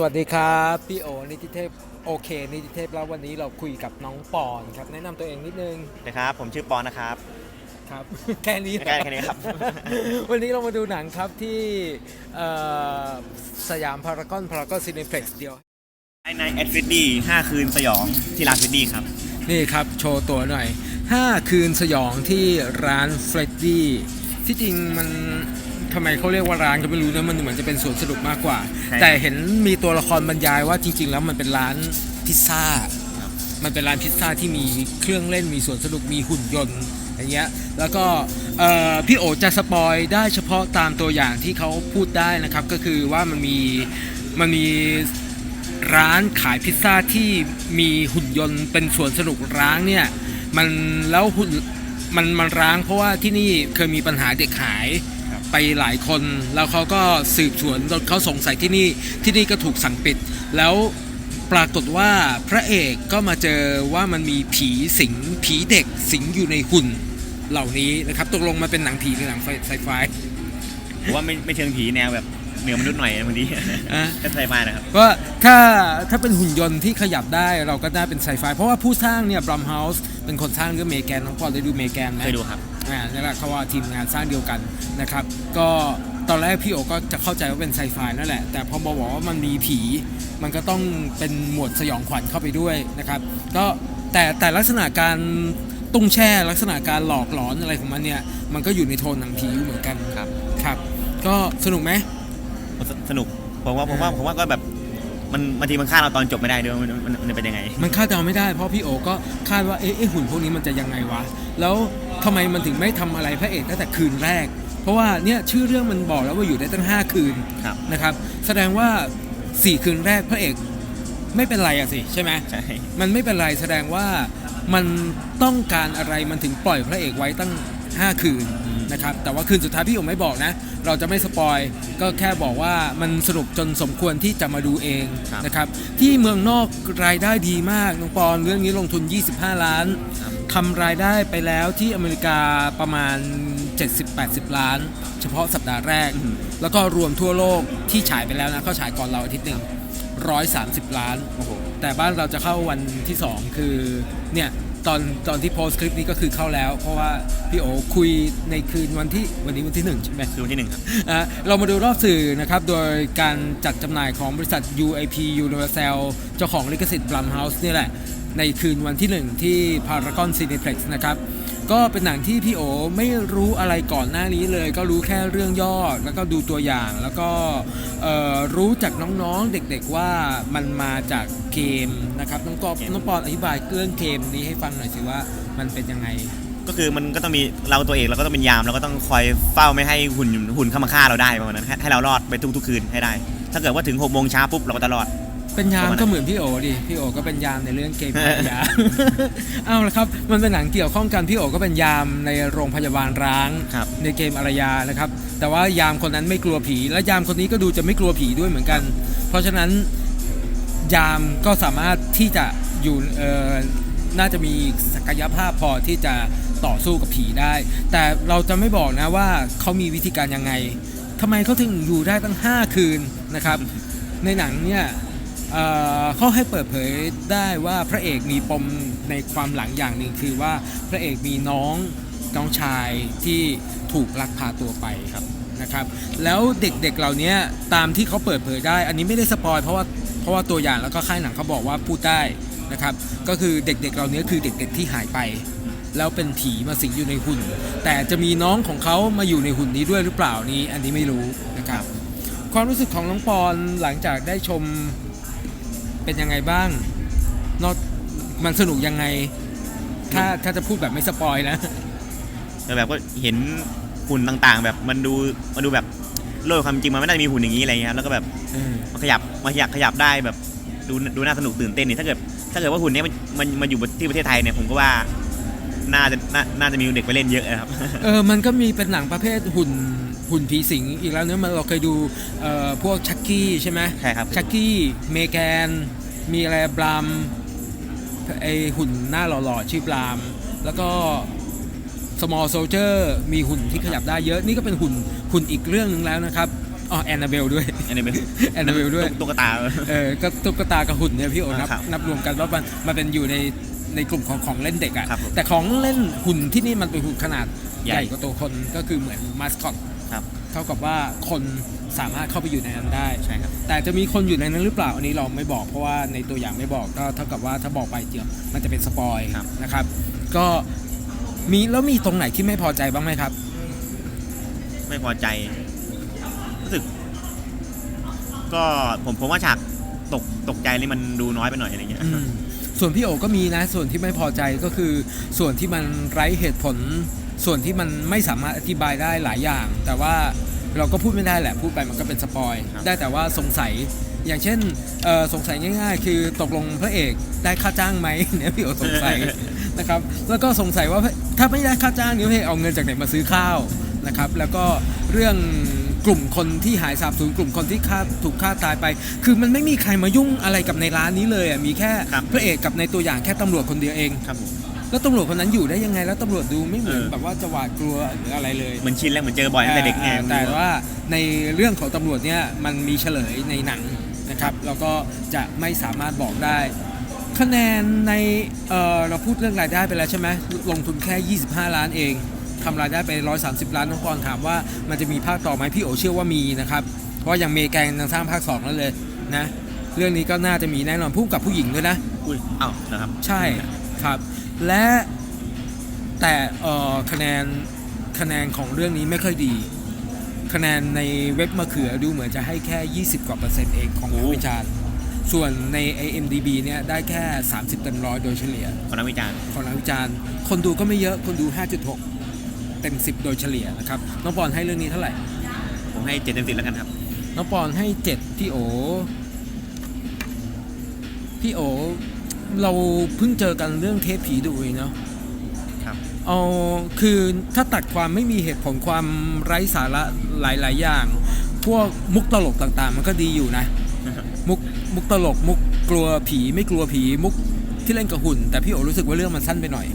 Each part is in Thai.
สวัสดีครับ พี่โอนิติเทพโอเคนิติเทพแล้ววันนี้เราคุยกับน้องปอนครับ แนะนำตัวเองนิดนึงนะครับผมชื่อปอนนะครับ ครับ แค่นี้แค่แค่นี้ครับ วันนี้เรามาดูหนังครับที่เอ่อสยามพารากอนพารากอนซีนิเพล็กซ์เดียว ไอ้นายแอดฟิดดี้ห้าคืนสยองที่ร้านฟิดดี้ครับ นี่ครับ โชว์ตัวหน่อย 5 คืนสยองที่ร้านเฟรดดี้ที่จริงมันทำไมเขาเรียกว่าร้านก็ไม่รู้นะมันเหมือนจะเป็นสวนสนุกมากกว่า ใช่แต่เห็นมีตัวละครบรรยายว่าจริง ๆ แล้วมันเป็นร้านพิซซ่า ครับ มันเป็นร้านพิซซ่าที่มีเครื่องเล่นมีสวนสนุกมีหุ่นยนต์อย่างเงี้ยแล้วก็เอ่อพี่โอจะสปอยได้เฉพาะตามตัวอย่างที่เขาพูดได้นะครับ ก็คือว่ามันมีมันมีร้านขายพิซซ่าที่มีหุ่นยนต์เป็นสวนสนุกร้างเนี่ยมันแล้วหุ่นมันมันร้างเพราะว่าที่นี่เคยมีปัญหาเด็กหายครับ ไปหลายคน แล้วเขาก็สืบสวนจนเขาสงสัยที่นี่ที่นี่ก็ถูกสั่งปิด แล้วปรากฏว่าพระเอกก็มาเจอว่ามันมีผีสิงผีเด็กสิงอยู่ในหุ่นเหล่านี้นะครับตกลงมาเป็นหนังผีหรือหนังไซไฟผมว่าไม่ไม่เชิงผีแนวแบบเหนือมนุษย์หน่อยนะบางทีอะแค่ไซไฟนะครับก็ถ้าถ้าเป็นหุ่นยนต์ที่ขยับได้เราก็ได้เป็นไซไฟเพราะว่าผู้สร้างเนี่ยบรัมเฮาส์เป็นคนสร้างเรื่องเมแกนน้องปอนได้ดูเมแกนไหมเคยดูครับ อ่านี่แหละเขาว่าทีมงานสร้างเดียวกันนะครับ ก็ตอนแรกพี่โอก็จะเข้าใจว่าเป็นไซไฟนั่นแหละ แต่พอมาบอกว่ามันมีผี มันก็ต้องเป็นหมวดสยองขวัญเข้าไปด้วยนะครับ ก็แต่แต่ลักษณะการตุ้งแช่ลักษณะการหลอกหลอนอะไรของมันเนี่ย มันก็อยู่ในโทนหนังผีอยู่เหมือนกันครับ ครับ ก็สนุกไหมสสนุกผมว่าผมว่าผมว่าก็แบบ มันบางทีมันคาดเราตอนจบไม่ได้ด้วยมันมันมันเป็นยังไง มันคาดเดาไม่ได้เพราะพี่โอก็คาดว่าเอ๊ะเอ๊ะหุ่นพวกนี้มันจะยังไงวะ แล้วทำไมมันถึงไม่ทำอะไรพระเอกตั้งแต่คืนแรก เพราะว่าเนี่ยชื่อเรื่องมันบอกแล้วว่าอยู่ได้ตั้ง 5 คืนครับนะครับ แสดงว่า 4 คืนแรกพระเอกไม่เป็นไรอะสิใช่ไหมใช่ มันไม่เป็นไรแสดงว่ามันต้องการอะไรมันถึงปล่อยพระเอกไว้ตั้ง 5 คืนนะครับแต่ว่าคืนสุดท้ายพี่โอไม่บอกนะ เราจะไม่สปอยก็แค่บอกว่ามันสนุกจนสมควรที่จะมาดูเองครับนะครับที่เมืองนอกรายได้ดีมากน้องปอนเรื่องนี้ลงทุน 25 ล้านครับทำรายได้ไปแล้วที่อเมริกาประมาณ 70-80 ล้าน เฉพาะสัปดาห์แรกอืมแล้วก็รวมทั่วโลกที่ฉายไปแล้วนะเขาฉายก่อนเราอาทิตย์หนึ่ง130 ล้านโอ้โหแต่บ้านเราจะเข้าวันที่ 2 คือเนี่ย ตอนตอนที่โพสต์คลิปนี้ก็คือเข้าแล้ว เพราะว่าพี่โอคุยในคืนวันที่วันนี้วันที่1ใช่ไหมคือวันที่หนึ่งครับอะเรามาดูรอบสื่อนะครับ โดยการจัดจำหน่ายของบริษัท UIP Universal เจ้าของลิขสิทธิ์ Blumhouse นี่แหละ ในคืนวันที่1ที่ Paragon Cineplex นะครับ ก็เป็นหนังที่พี่โอไม่รู้อะไรก่อนหน้านี้เลย ก็รู้แค่เรื่องย่อแล้วก็ดูตัวอย่างแล้วก็เอ่อรู้จากน้องๆเด็กๆว่ามันมาจากเกมนะครับน้องกอบเกมน้องปอนอธิบายเรื่องเกมนี้ให้ฟังหน่อยสิว่ามันเป็นยังไง ก็คือมันก็ต้องมีเราตัวเองเราก็ต้องเป็นยามเราก็ต้องคอยเฝ้าไม่ให้หุ่นหุ่นเข้ามาฆ่าเราได้ประมาณนั้นให้ให้เรารอดไปทุกๆคืนให้ได้ ถ้าเกิดว่าถึง6กโมงเช้าปุ๊บเราก็จะรอด เป็นยามประมาณนั้นก็เหมือนพี่โอดิพี่โอก็เป็นยามในเรื่องเกมพยาเอาละครับ มันเป็นหนังเกี่ยวข้องกันพี่โอก็เป็นยามในโรงพยาบาลร้างครับในเกมอารยานะครับ แต่ว่ายามคนนั้นไม่กลัวผี และยามคนนี้ก็ดูจะไม่กลัวผีด้วยเหมือนกัน เพราะฉะนั้นยามก็สามารถที่จะอยู่เอ่อน่าจะมีศักยภาพพอที่จะต่อสู้กับผีได้ แต่เราจะไม่บอกนะว่าเขามีวิธีการยังไงทำไมเขาถึงอยู่ได้ตั้ง 5 คืนนะครับ ในหนังเนี่ย เขาให้เปิดเผยได้ว่าพระเอกมีปมในความหลังอย่างหนึ่งคือว่าพระเอกมีน้องน้องชายที่ถูกลักพาตัวไปครับนะครับ แล้วเด็กๆเหล่านี้ตามที่เขาเปิดเผยได้ อันนี้ไม่ได้สปอยเพราะว่าเพราะว่าตัวอย่างแล้วก็ค่ายหนังเขาบอกว่าพูดได้นะครับ ก็คือเด็กๆเหล่านี้คือเด็กๆที่หายไปแล้วเป็นผีมาสิงอยู่ในหุ่น แต่จะมีน้องของเขามาอยู่ในหุ่นนี้ด้วยหรือเปล่านี้ อันนี้ไม่รู้นะครับ ความรู้สึกของน้องปอนหลังจากได้ชม เป็นยังไงบ้างนอกมันสนุกยังไง ถ้าถ้าจะพูดแบบไม่สปอยนะแต่แบบก็เห็นหุ่นต่างๆ แบบมันดูมันดูแบบโลกความจริงมันไม่ได้มีหุ่นอย่างนี้อะไรเงี้ยครับแล้วก็แบบเออมันขยับมันขยับขยับได้แบบดูดูน่าสนุกตื่นเต้นนี่ถ้าเกิดถ้าเกิดว่าหุ่นเนี้ยมันมันมันอยู่ที่ประเทศไทยเนี่ยผมก็ว่าน่าจะน่าน่าจะมีเด็กไปเล่นเยอะนะครับ เออ มันก็มีเป็นหนังประเภทหุ่น หุ่นผีสิงอีกแล้วเนอะมันเราเคยดูเอ่อพวกชักกี้ใช่ไหมใช่ครับชักกี้เมแกน มีอะไรบรามไอหุ่นหน้าหล่อๆชื่อบราม แล้วก็ small soldier มีหุ่นที่ขยับได้เยอะ นี่ก็เป็นหุ่นหุ่นอีกเรื่องหนึงแล้วนะครับอ๋อแอนนาเบลด้วยอันนี้เป็นแอนนาเบลด้วยตุ๊กตาเออก็ตุ๊กตากับหุ่นเนี่ยพี่โอนับครับนับรวมกันว่ามันมันเป็นอยู่ในในกลุ่มของของเล่นเด็กอะครับผมแต่ของเล่นหุ่นที่นี่มันเป็นหุ่นขนาดใหญ่ใหญ่กว่าตัวคนก็คือเหมือนมาสคอต ครับ เท่ากับว่าคนสามารถเข้าไปอยู่ในนั้นได้ใช่ครับ แต่จะมีคนอยู่ในนั้นหรือเปล่าอันนี้เราไม่บอกเพราะว่าในตัวอย่างไม่บอกก็เท่ากับว่าถ้าบอกไปเจียวมันจะเป็นสปอยครับ นะครับ ก็มีแล้วมีตรงไหนที่ไม่พอใจบ้างไหมครับ ไม่พอใจ รู้สึก ก็ผมผมว่าฉากตกตกใจนี่มันดูน้อยไปหน่อยอะไรเงี้ยอืมส่วนพี่โอก็มีนะ ส่วนที่ไม่พอใจก็คือ ส่วนที่มันไร้เหตุผล ส่วนที่มันไม่สามารถอธิบายได้หลายอย่าง แต่ว่าเราก็พูดไม่ได้แหละ พูดไปมันก็เป็นสปอยครับได้แต่ว่าสงสัยอย่างเช่นเอ่อสงสัยง่าย ๆ คือตกลงพระเอกได้ค่าจ้างไหมเนี่ยพี่โอสงสัยนะครับแล้วก็สงสัยว่าถ้าไม่ได้ค่าจ้างเนี่ยพระเอกเอาเงินจากไหนมาซื้อข้าวนะครับแล้วก็เรื่องกลุ่มคนที่หายสาบสูญกลุ่มคนที่ฆ่าถูกฆ่าตายไป คือมันไม่มีใครมายุ่งอะไรกับในร้านนี้เลยอะมีแค่ครับพระเอกกับในตัวอย่างแค่ตำรวจคนเดียวเองครับผม แล้วตำรวจคนนั้นอยู่ได้ยังไงแล้วตำรวจดูไม่เหมือนเออ แบบว่าจะหวาดกลัวหรืออะไรเลยเหมือนชินแล้วเหมือนเจอบ่อยตั้งแต่เด็กไง อ่าแต่ว่าในเรื่องของตำรวจเนี่ยมันมีเฉลยในหนังนะครับแล้วก็จะไม่สามารถบอกได้ คะแนนในเอ่อเราพูดเรื่องรายได้ไปแล้วใช่ไหมลงทุนแค่ 25 ล้านเองทำรายได้ไป 130 ล้านน้องปอนถามว่ามันจะมีภาคต่อไหมพี่โอเชื่อว่ามีนะครับ เพราะอย่างเมแกงยังสร้างภาค2แล้วเลยนะ เรื่องนี้ก็น่าจะมีแน่นอนพุ่กับผู้หญิงด้วยนะ อุ้ยเอ้านะครับ ใช่ครับ และแต่เอ่อคะแนนคะแนนของเรื่องนี้ไม่ค่อยดี คะแนนในเว็บมะเขือดูเหมือนจะให้แค่ 20 กว่าเปอร์เซ็นต์เองของนักโอ้วิจารณ์ ส่วนใน IMDB เนี่ยได้แค่ 30 เต็มร้อยโดยเฉลี่ยคนนักวิจารณ์ของนักวิจารณ์ คนดูก็ไม่เยอะคนดู 5.6 เต็ม 10 โดยเฉลี่ยนะครับน้องปอนให้เรื่องนี้เท่าไหร่ ผมให้เจ็ดเต็มสิบแล้วกันครับน้องปอนให้ 7 พี่โอพี่โอ เราเพิ่งเจอกันเรื่องเทปผีดุเองเนาะครับเอาคือถ้าตัดความไม่มีเหตุผลความไร้สาระหลาย ๆ อย่าง พวกมุกตลกต่างๆ มันก็ดีอยู่นะ มุกมุกตลกมุกกลัวผีไม่กลัวผีมุกที่เล่นกับหุ่น แต่พี่โอรู้สึกว่าเรื่องมันสั้นไปหน่อย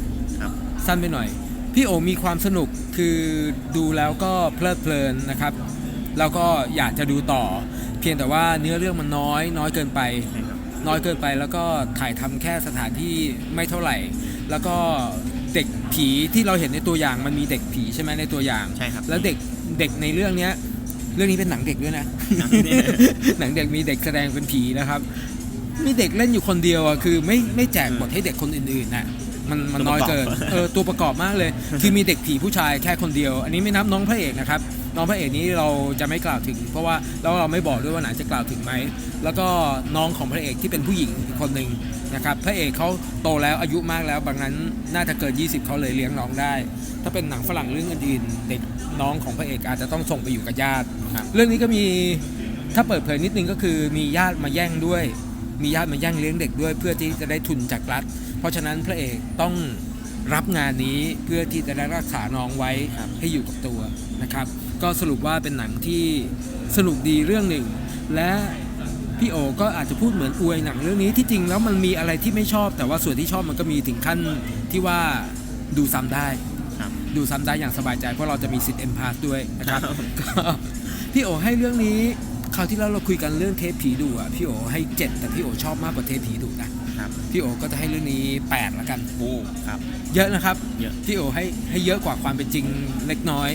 ครับสั้นไปหน่อย พี่โอมีความสนุกคือดูแล้วก็เพลิดเพลินนะครับแล้วก็อยากจะดูต่อ เพียงแต่ว่าเนื้อเรื่องมันน้อยน้อยเกินไปใช่ครับ น้อยเกินไปแล้วก็ถ่ายทำแค่สถานที่ไม่เท่าไหร่ แล้วก็เด็กผีที่เราเห็นในตัวอย่างมันมีเด็กผีใช่ไหมในตัวอย่างใช่ครับแล้วเด็กเด็กในเรื่องเนี้ยเรื่องนี้เป็นหนังเด็กด้วยนะหนังเนี่ยหนังเด็กมีเด็กแสดงเป็นผีนะครับ มีเด็กเล่นอยู่คนเดียวอะคือไม่ไม่แจกบทให้เด็กคนอื่นๆน่ะมันมันน้อยเกินเออตัวประกอบมากเลย คือมีเด็กผีผู้ชายแค่คนเดียว อันนี้ไม่นับน้องพระเอกนะครับ น้องพระเอกนี้เราจะไม่กล่าวถึง เพราะว่าแล้วเราไม่บอกด้วยว่าหนังจะกล่าวถึงไหมแล้วก็น้องของพระเอกที่เป็นผู้หญิงอีกคนหนึ่งนะครับพระเอกเขาโตแล้วอายุมากแล้วบางนั้นน่าจะเกิน 20เขาเลยเลี้ยงน้องได้ ถ้าเป็นหนังฝรั่งเรื่องอื่นๆเด็กน้องของพระเอกอาจจะต้องส่งไปอยู่กับญาติครับเรื่องนี้ก็มีถ้าเปิดเผยนิดนึงก็คือมีญาติมาแย่งด้วย มีญาติมาแย่งเลี้ยงเด็กด้วย เพื่อที่จะได้ทุนจากรัฐ เพราะฉะนั้นพระเอกต้อง รับงานนี้เพื่อที่จะได้รักษาน้องไว้ให้อยู่กับตัวนะครับ ก็สรุปว่าเป็นหนังที่สนุกดีเรื่องหนึ่ง และพี่โอก็อาจจะพูดเหมือนอวยหนังเรื่องนี้ที่จริงแล้วมันมีอะไรที่ไม่ชอบ แต่ว่าส่วนที่ชอบมันก็มีถึงขั้นที่ว่าดูซ้ำได้ครับดูซ้ำได้อย่างสบายใจเพราะเราจะมีสิทธิ์เอ็มพาสด้วยนะครับครับก็พี่โอให้เรื่องนี้คราวที่แล้วเราคุยกันเรื่องเทปผีดุอะพี่โอให้เจ็ดแต่พี่โอชอบมากกว่าเทปผีดุนะ ครับ พี่โอก็จะให้เรื่องนี้แปดละกันโอ้ครับ เยอะนะครับเยอะพี่โอให้ให้เยอะกว่าความเป็นจริงเล็กน้อย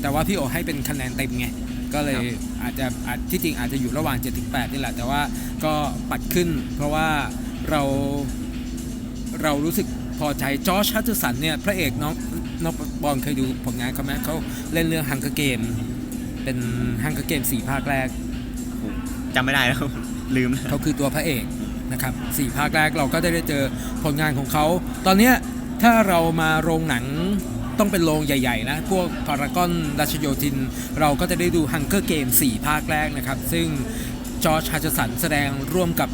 แต่ว่าพี่โอให้เป็นคะแนนเต็มไงก็เลยอาจจะอาจที่จริงอาจจะอยู่ระหว่าง7ถึง8นี่แหละ แต่ว่าก็ปัดขึ้น เพราะว่าเราเรารู้สึกพอใจจอร์จฮัตเจอร์สันเนี่ยพระเอกน้องน้องบอลเคยดูผลงานเขาไหมเขาเล่นเรื่องฮังเกอร์เกม เป็นฮังเกอร์เกมสี่ภาคแรกจำไม่ได้แล้วลืมแล้วเขาคือตัวพระเอก นะครับสี่ภาคแรกเราก็ได้ได้เจอผลงานของเขา ตอนนี้ถ้าเรามาโรงหนังต้องเป็นโรงใหญ่ๆนะ พวกพารากอนดัชโยธิน เราก็จะได้ดูฮังเกอร์เกม4ภาคแรกนะครับ ซึ่งจอร์จฮัจสันแสดงร่วมกับ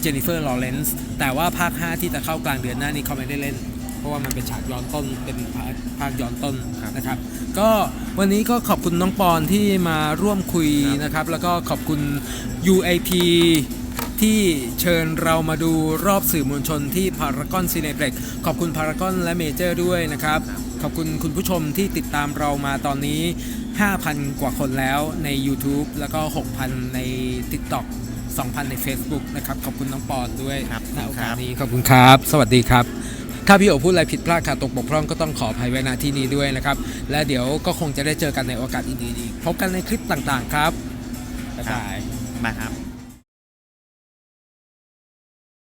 เจนนิเฟอร์ลอเรนซ์แต่ว่าภาค 5 ที่จะเข้ากลางเดือนหน้านี้เขาไม่ได้เล่น เพราะว่ามันเป็นฉากย้อนต้นเป็นภาคภาคย้อนต้นนะครับ ก็วันนี้ก็ขอบคุณน้องปอนที่มาร่วมคุยนะครับ แล้วก็ขอบคุณ UAP ที่เชิญเรามาดูรอบสื่อมวลชนที่พารากอนซีเนเ e กขอบคุณพารากอนและเมเจอร์ด้วยนะครับ ขอบคุณคุณผู้ชมที่ติดตามเรามาตอนนี้ 5,000 กว่าคนแล้วใน YouTube แล้วก็ 6,000 ใน TikTok 2,000 ใน Facebook นะครับ ขอบคุณน้องปอนด้วยครับณโอกาคสรับนี้ขอบคุณครับ สวัสดีครับ ถ้าพี่โอพูดอะไรผิดพลาดขาดตกบกพร่องก็ต้องขออภัยไว้ณที่นี้ด้วยนะครับ และเดี๋ยวก็คงจะได้เจอกันในโอกาสอื่นๆอีกพบกันในคลิปต่างๆครับบ๊ายบายมาครับ